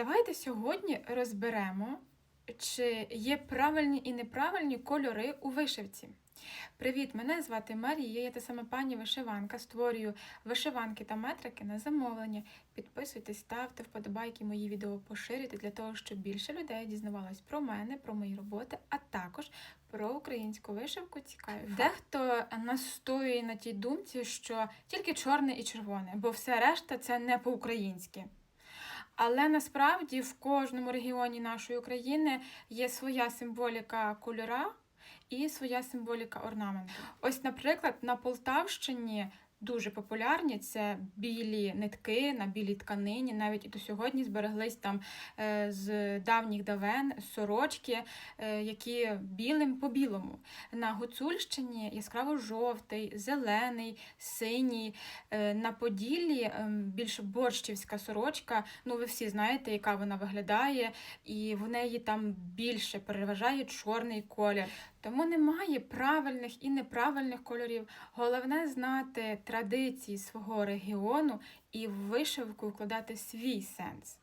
Давайте сьогодні розберемо, чи є правильні і неправильні кольори у вишивці. Привіт, мене звати Марія, я та сама пані вишиванка. Створюю вишиванки та метрики на замовлення. Підписуйтесь, ставте вподобайки, мої відео поширюйте для того, щоб більше людей дізнавалось про мене, про мої роботи, а також про українську вишивку цікаві. Дехто настоює на тій думці, що тільки чорне і червоне, бо все решта це не по-українськи. Але насправді в кожному регіоні нашої України є своя символіка кольора і своя символіка орнаменту. Ось, наприклад, на Полтавщині дуже популярні це білі нитки на білій тканині. Навіть і до сьогодні збереглись там е, з давніх давен сорочки, е, які білим по білому. На Гуцульщині яскраво жовтий, зелений, синій. Е, На Поділлі ем, більш борщівська сорочка. Ну, ви всі знаєте, яка вона виглядає, і в неї там більше переважає чорний колір. Тому немає правильних і неправильних кольорів. Головне знати традиції свого регіону і в вишивку вкладати свій сенс.